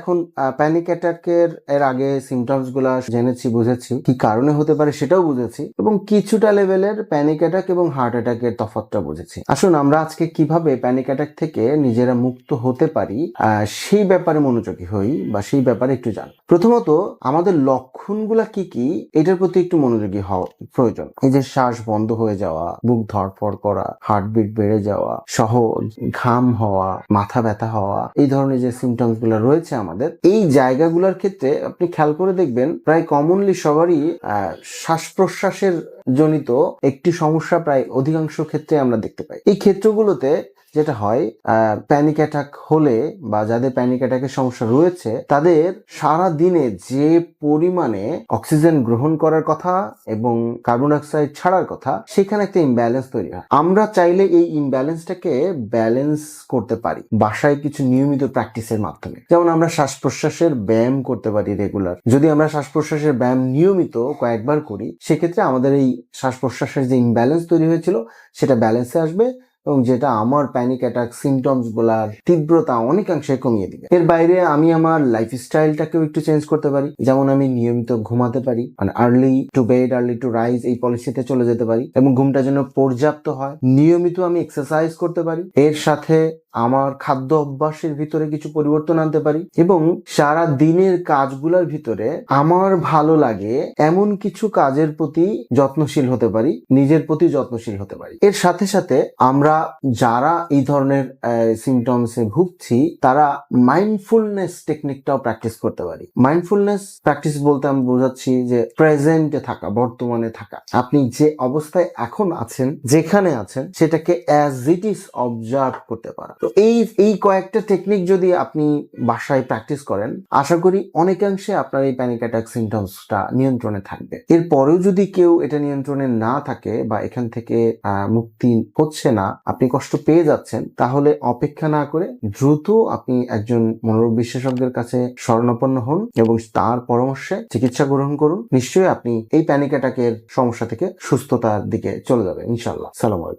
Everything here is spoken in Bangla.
এখন প্যানিক অ্যাটাকের এর আগে সিমটমসগুলা জেনেছি, বুঝেছি। কি কারণে হতে পারে সেটাও বুঝেছি। এবং কিছুটা লেভেলের প্যানিক অ্যাটাক এবং হার্ট অ্যাটাকের তফাৎটা বুঝেছি। আসুন, আমরা আজকে কীভাবে প্যানিক অ্যাটাক থেকে নিজেরা মুক্ত হতে পারি সেই ব্যাপারে মনোযোগী হই বা সেই ব্যাপারে একটু জান প্রথমত, আমাদের লক্ষণগুলা কি কি, এটার প্রতি একটু মনোযোগী হওয়া প্রয়োজন। এই যে শ্বাস বন্ধ হয়ে যাওয়া, বুক ধরফর করা হার্টবিট বেড়ে যাওয়া সহ ঘাম হওয়া, মাথা ব্যথা হওয়া, এই ধরনের যে সিমটমসগুলো রয়েছে আমাদের। এই জায়গাগুলোর ক্ষেত্রে আপনি খেয়াল করে দেখবেন, প্রায় কমনলি সবারই শ্বাস প্রশ্বাসের জনিত একটি সমস্যা প্রায় অধিকাংশ ক্ষেত্রে আমরা দেখতে পাই। এই ক্ষেত্রগুলোতে যেটা হয় প্যানিক অ্যাটাক হলে বা যাদের প্যানিক অ্যাটাকের সমস্যা রয়েছে, তাদের সারা দিনে যে পরিমাণে অক্সিজেন গ্রহণ করার কথা এবং কার্বন ডাইঅক্সাইড ছাড়ার কথা, সেখানে একটা ইমব্যালেন্স তৈরি হয়। আমরা চাইলে এই ইমব্যালেন্সটাকে ব্যালেন্স করতে পারি, বাসায় কিছু নিয়মিত প্র্যাকটিসের মাধ্যমে। যেমন আমরা শ্বাস প্রশ্বাসের ব্যায়াম করতে পারি রেগুলার যদি আমরা শ্বাস প্রশ্বাসের ব্যায়াম নিয়মিত কয়েকবার করি, সেক্ষেত্রে আমাদের এই শ্বাস প্রশ্বাসের যে ইমব্যালেন্স তৈরি হয়েছিল, সেটা ব্যালেন্সে আসবে এবং যেটা আমার প্যানিক অ্যাটাক সিমটমসগুলার তীব্রতা অনেকাংশে কমিয়ে দিবে। এর বাইরে আমি আমার লাইফ স্টাইলটাকেও একটু চেঞ্জ করতে পারি। যেমন আমি নিয়মিত ঘুমাতে পারি মানে early to bed early to rise এই পলিসিতে চলে যেতে পারি এবং ঘুমটা যেন পর্যাপ্ত হয়। নিয়মিত আমি এক্সারসাইজ করতে পারি। এর সাথে আমার খাদ্য অভ্যাসের ভিতরে কিছু পরিবর্তন আনতে পারি এবং সারা দিনের কাজগুলোর ভিতরে আমার ভালো লাগে এমন কিছু কাজের প্রতি যত্নশীল হতে পারি, নিজের প্রতি যত্নশীল হতে পারি। এর সাথে সাথে আমরা যারা এই ধরনের সিমটমসে ভুগছি, তারা মাইন্ডফুলনেস টেকনিকটাও প্র্যাকটিস করতে পারি। মাইন্ডফুলনেস প্র্যাকটিস বলতে আমি বোঝাচ্ছি যে প্রেজেন্টে থাকা, বর্তমানে থাকা। আপনি যে অবস্থায় এখন আছেন, যেখানে আছেন, সেটাকে অ্যাজ ইট ইজ অবজার্ভ করতে পারা তো এই এই কয়েকটা টেকনিক যদি আপনি বাসায় প্র্যাকটিস করেন, আশা করি অনেকাংশে আপনার এই প্যানিক অ্যাটাক সিমটমসটা নিয়ন্ত্রণে থাকবে। এরপরেও যদি কেউ এটা নিয়ন্ত্রণে না থাকে বা এখান থেকে মুক্তি হচ্ছে না, আপনি কষ্ট পেয়ে যাচ্ছেন, তাহলে অপেক্ষা না করে দ্রুত আপনি একজন মনোরোগ বিশেষজ্ঞের কাছে শরণাপন্ন হন এবং তার পরামর্শে চিকিৎসা গ্রহণ করুন। নিশ্চয়ই আপনি এই প্যানিক অ্যাটাকের সমস্যা থেকে সুস্থতার দিকে চলে যাবেন ইনশাল্লাহ সালাম আলাইকুম।